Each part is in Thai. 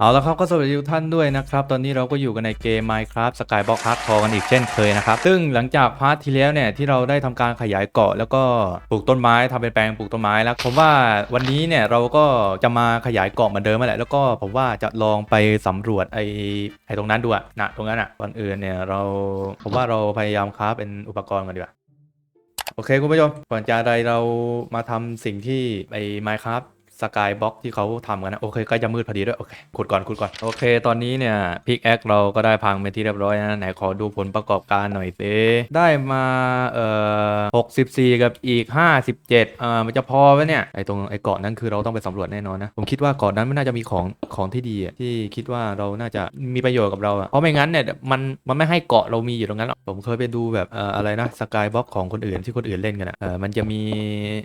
เอาละครับก็สวัสดีทุกท่านด้วยนะครับ ตอนนี้เราก็อยู่กันในเกม Minecraft Skyblock Hardcore กันอีกเช่นเคยนะครับ ซึ่งหลังจากพาร์ทที่แล้วเนี่ยที่เราได้ทำการขยายเกาะ แล้วก็ปลูกต้นไม้ทำเป็นแปลงปลูกต้นไม้แล้วผมว่าวันนี้เนี่ยเราก็จะมาขยายเกาะเหมือนเดิมแหละแล้วก็ผมว่าจะลองไปสำรวจไอ้ไอ้ตรงนั้นดูอะนะตรงนั้นอะก่อนอื่นเนี่ยเราผมว่าเราพยายามคราฟเป็นอุปกรณ์กันดีกว่าโอเคคุณผู้ชมก่อนจะอะไรเรามาทำสิ่งที่ไอ้ Minecraft สกายบ็อกที่เขาทำกันนะ โอเคใกล้จะมืดพอดีด้วย โอเคขุดก่อนขุดก่อน โอเค ตอนนี้เนี่ยพิกแอคเราก็ได้พังเป็นที่เรียบร้อยนะ ไหนขอดูผลประกอบการหน่อยสิได้มาเอ่อ64กับอีก57เอ่อมันจะพอไหมเนี่ย ไอตรงไอเกาะนั้นคือเราต้องไปสำรวจแน่นอนนะ ผมคิดว่าเกาะนั้นไม่น่าจะมีของของที่ดีอะที่คิดว่าเราน่าจะมีประโยชน์กับเราอะเพราะไม่งั้นเนี่ยมันมันไม่ให้เกาะเรามีอยู่ตรงนั้นหรอกผมเคยไปดูแบบเอ่ออะไรนะสกายบ็อกของคนอื่นที่คนอื่นเล่นกันอะเออมันจะมี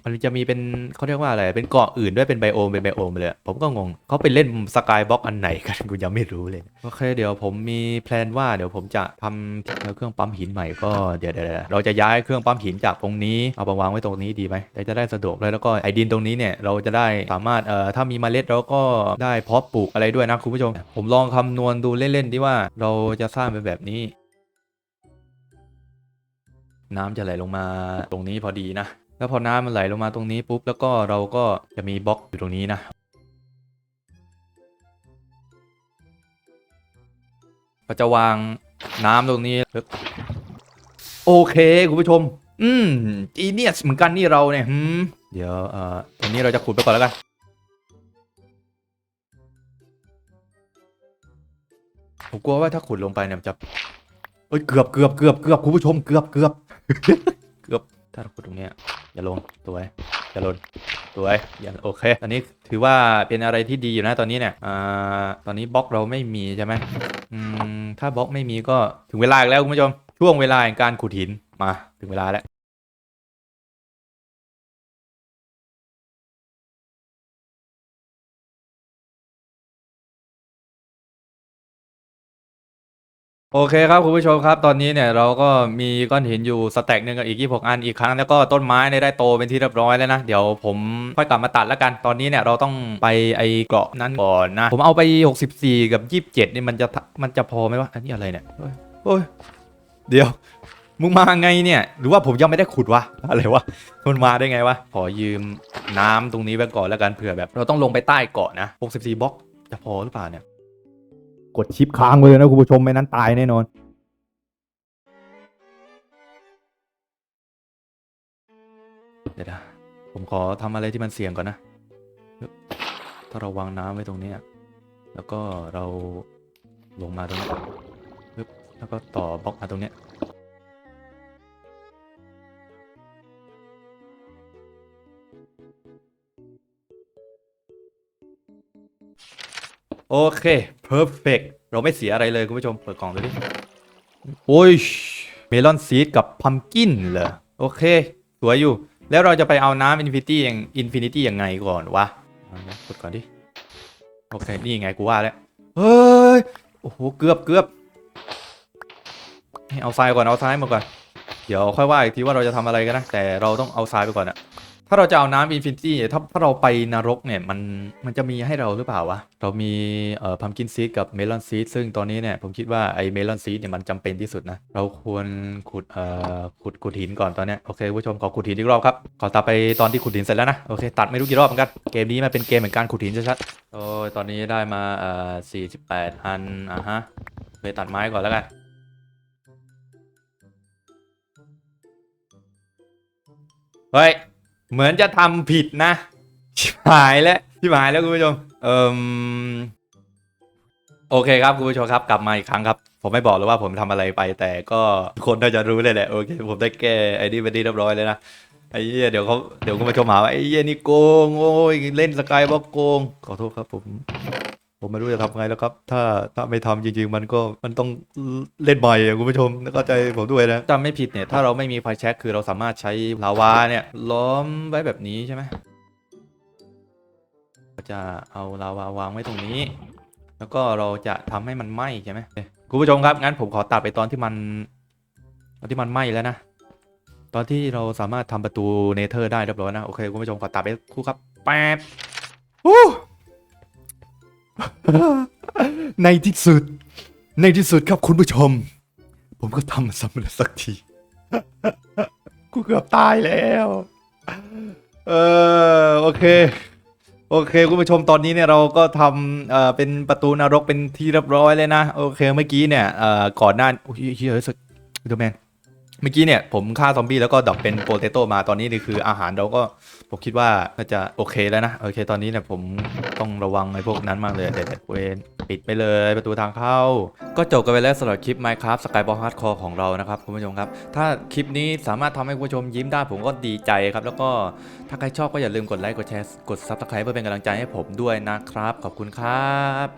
มันจะมีเป็นเขาเรียกว่าอะไรเป็นเกาะอื่นด้วยเป็นไบโอมเป็นไบโอมเลย ผมก็งงเขาไปเล่นสกายบ็อกอันไหนกันกูยังไม่รู้เลย โอเคเดี๋ยวผมมีแพลนว่าเดี๋ยวผมจะทำเครื่องปั๊มหินใหม่ก็เดี๋ยวเดี๋ยวเราจะย้ายเครื่องปั๊มหินจากตรงนี้เอาไปวางไว้ตรงนี้ดีไหมจะได้สะดวกเลยแล้วก็ไอดินตรงนี้เนี่ยเราจะได้สามารถเอ่อถ้ามีเมล็ดเราก็ได้เพาะปลูกอะไรด้วยนะคุณผู้ชม ผมลองคำนวณดูเล่นๆดีว่าเราจะสร้างเป็นแบบนี้น้ำจะไหลลงมาตรงนี้พอดีนะ แล้วพอน้ำมันไหลลงมาตรงนี้ปุ๊บแล้วก็เราก็จะมีบล็อกอยู่ตรงนี้นะเราจะวางน้ำตรงนี้โอเคคุณผู้ชม อืมจีเนียสเหมือนกันนี่เราเนี่ยหืมเดี๋ยวเอ่อตรงนี้เราจะขุดไปก่อนแล้วกันผมกลัวว่าถ้าขุดลงไปเนี่ยจะเอ้ยเกือบเกือบเกือบเกือบคุณผู้ชมเกือบเกือบเกือบถ้าเราขุดตรงเนี้ย อย่าลงสวยอย่าลงสวยอย่าโอเคตอนนี้ถือว่าเป็นอะไรที่ดีอยู่นะตอนนี้เนี่ยอ่าตอนนี้บล็อกเราไม่มีใช่ไหมอืมถ้าบล็อกไม่มีก็ถึงเวลาอีกแล้วคุณผู้ชมช่วงเวลาแห่งการขุดหินมาถึงเวลาแล้ว โอเคครับคุณผู้ชมครับตอนนี้เนี่ยเราก็มีก้อนหินอยู่สแต็กหนึ่งกับอีก26อันอีกครั้งแล้วก็ต้นไม้เนี่ยได้โตเป็นที่เรียบร้อยแล้วนะ เดี๋ยวผมค่อยกลับมาตัดแล้วกัน ตอนนี้เนี่ยเราต้องไปไอเกราะนั้นก่อนนะ ผมเอาไป 64 กับ 27นี่มันจะมันจะพอไหมวะอันนี้อะไรเนี่ยโอ้ยอยเดี๋ยวมึงมาไงเนี่ย หรือว่าผมยังไม่ได้ขุดวะอะไรวะมันมาได้ไงวะขอยืมน้ำตรงนี้ไว้ก่อนแล้วกันเผื่อแบบ เราต้องลงไปใต้เกาะนะ64บล็อกจะพอหรือเปล่าเนี่ย กดชิปค้างไว้เลยนะคุณผู้ชมไม่นั้นตายแน่นอนเดี๋ยวนะผมขอทำอะไรที่มันเสี่ยงก่อนนะ ถ้าเราวางน้ำไว้ตรงเนี้ยแล้วก็เราลงมาตรงนี้ปึ๊บแล้วก็ต่อบล็อกมาตรงเนี้ย โอเค perfect เราไม่เสียอะไรเลยคุณผู้ชม เปิดกล่องดูดิ โอ้ย เมลอนซีดกับพัมกินเหรอ โอเค สวยอยู่ แล้วเราจะไปเอาน้ำอินฟินิตี้ยังอินฟินิตี้ยังไงก่อนวะกดก่อนดิ โอเค นี่ไงกูว่าแล้ว เฮ้ย โอ้โห เกือบเกือบเอาทรายก่อน เอาทรายมาก่อน เดี๋ยวค่อยว่าอีกทีว่าเราจะทำอะไรกันนะ แต่เราต้องเอาทรายไปก่อนอะ ถ้าเราจะเอาน้ำอินฟินิตี้ถ้าถ้าเราไปนรกเนี่ยมันมันจะมีให้เราหรือเปล่าวะ เรามีเอ่อพัมกินซีดกับเมลอนซีดซึ่งตอนนี้เนี่ยผมคิดว่าไอเมลอนซีดเนี่ยมันจำเป็นที่สุดนะ เราควรขุดเอ่อขุดขุดหินก่อนตอนเนี้ยโอเคผู้ชมขอขุดหินอีกรอบครับ ขอตัดไปตอนที่ขุดหินเสร็จแล้วนะ โอเค ตัดไม่รู้กี่รอบเหมือนกัน เกมนี้มันเป็นเกมเหมือนการขุดหินชัดๆโอ้ยตอนนี้ได้มาเอ่อ48อันอะฮะไปตัดไม้ก่อนแล้วกันเฮ้ย เหมือนจะทำผิดนะ ชิบหายแล้ว ชิบหายแล้วคุณผู้ชม เอ่มโอเคครับคุณผู้ชมครับกลับมาอีกครั้งครับ ผมไม่บอกเลยว่าผมทำอะไรไป แต่ก็คนน่าจะรู้เลยแหละโอเคผมได้แก้ไอ้นี่ไปดีเรียบร้อยเลยนะไอ้เหี้ยเดี๋ยวเขาเดี๋ยวก็มาชมหาว่าไอ้เหี้ยนี่โกงโอ้ยเล่นสกายบล็อกโกงขอโทษครับผม ผมไม่รู้จะทำไงแล้วครับ ถ้าถ้าไม่ทำจริง ๆ มันก็มันต้องเล่นใหม่คุณผู้ชมแล้วก็ใจผมด้วยนะจำไม่ผิดเนี่ยถ้าเราไม่มีไฟแช็กคือเราสามารถใช้ลาวาเนี่ยล้อมไว้แบบนี้ใช่ไหมก็จะเอาลาวาวางไว้ตรงนี้ แล้วก็เราจะทำให้มันไหม้ใช่ไหมคุณผู้ชมครับงั้นผมขอตัดไปตอนที่มันตอนที่มันไหม้แล้วนะตอนที่เราสามารถทำประตูเนเธอร์ได้เรียบร้อยนะโอเคคุณผู้ชมขอตัดไปคู่ครับแป๊บฮู้ ในที่สุด ในที่สุดครับคุณผู้ชม ผมก็ทำมันสำเร็จสักที กูเกือบตายแล้ว เออโอเค โอเค คุณผู้ชมตอนนี้เนี่ยเราก็ทำเอ่อเป็นประตูนรกเป็นที่เรียบร้อยเลยนะ โอเคเมื่อกี้เนี่ยเอ่อก่อนหน้าโอ้ยเฮ้ยเฮ้ยสึกเดอแมน เมื่อกี้เนี่ยผมฆ่าซอมบี้แล้วก็ดับเป็นโปเตโต้มาตอนนี้นี่คืออาหารเราก็ผมคิดว่าน่าจะโอเคแล้วนะโอเค ตอนนี้เนี่ยผมต้องระวังไอ้พวกนั้นมากเลยเด็ดๆเวนปิดไปเลยประตูทางเข้า ก็จบกันไปแล้วสำหรับคลิป Minecraft Skyball Hardcore ของเรานะครับคุณผู้ชมครับ ถ้าคลิปนี้สามารถทำให้คุณผู้ชมยิ้มได้ผมก็ดีใจครับ แล้วก็ถ้าใครชอบก็อย่าลืมกดไลค์กดแชร์กด Subscribe เพื่อเป็นกำลังใจให้ผมด้วยนะครับ ขอบคุณครับ